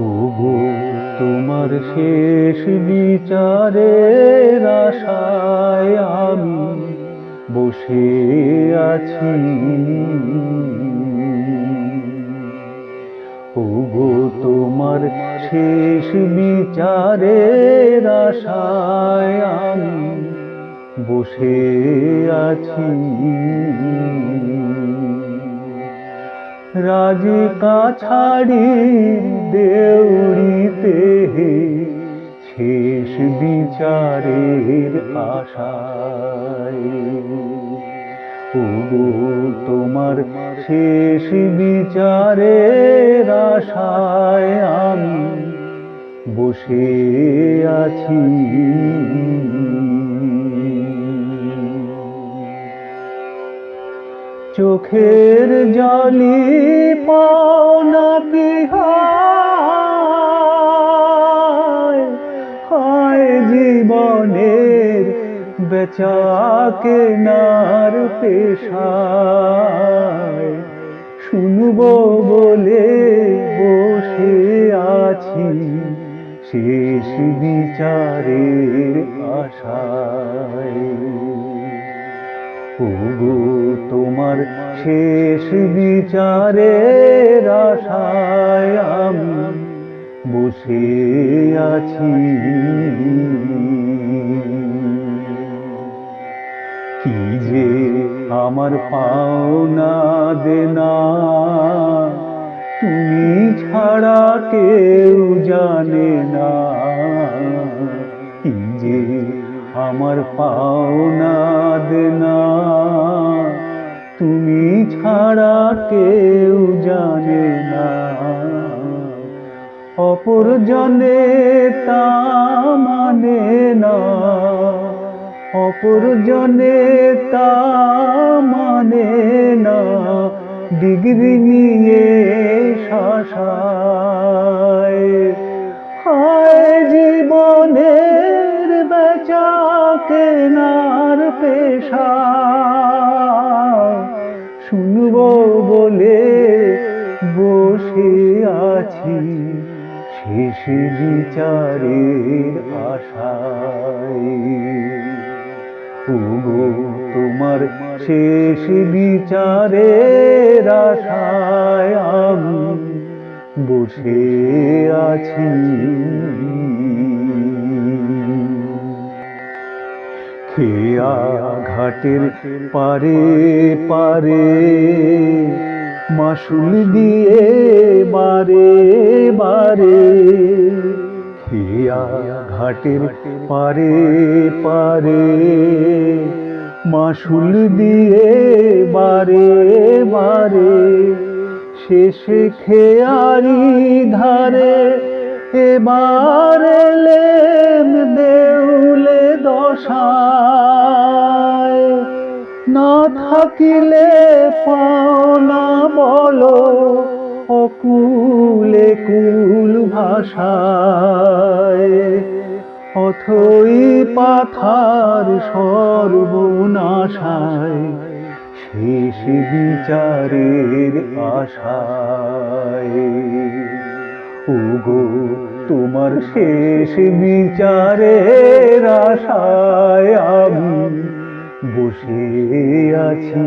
ওগো তোমার শেষ বিচারের আশায় আমি বসে আছি। ওগো তোমার শেষ বিচারের আশায় আমি বসে আছি। রাজিকা ছাড়ি দেউড়িতে শেষ বিচারের আশায়। ওগো তোমার শেষ বিচারের আশায় আমি বসে আছি। চোখের জলি পাওনা কি হয় জীবনের বেচাকে নার পেশায়। শুনব বলে বসে আছি শেষ বিচারের আশায়। ওগো তোমার শেষ বিচারের আশায় আমি বসে আছি। কি যে আমার পাওনা দেনা তুমি ছাড়া কেউ জানে না। কি যে আমার পাওনা দেনা ছাড়া কেউ জানে না। অপর জনে তা মানে না। অপর জনে তা মানে না। ডিগ্রি নিয়ে শাসায় হায় জীবনের বেচা কেনার পেশা। আছি, শেষ বিচারের আশায়। ওগো তোমার শেষ বিচারের আশায় আমি বসে আছি। খেয়া ঘাটের পারে পারে মাসুল দিয়ে বারে বারে খেয়া ঘাটের পারে পারে। মাসুল দিয়ে বারে বারে, শেষে খেয়ারি ধারে, এবার দেউলে দশায় থাকিলে পাওনা বলো, অকুলে কুল ভাষায় অথই পাথার সর্বনাশায়, শেষ বিচারের আশায়। ওগো, তোমার শেষ বিচারের আশায় আমি বসে আছি।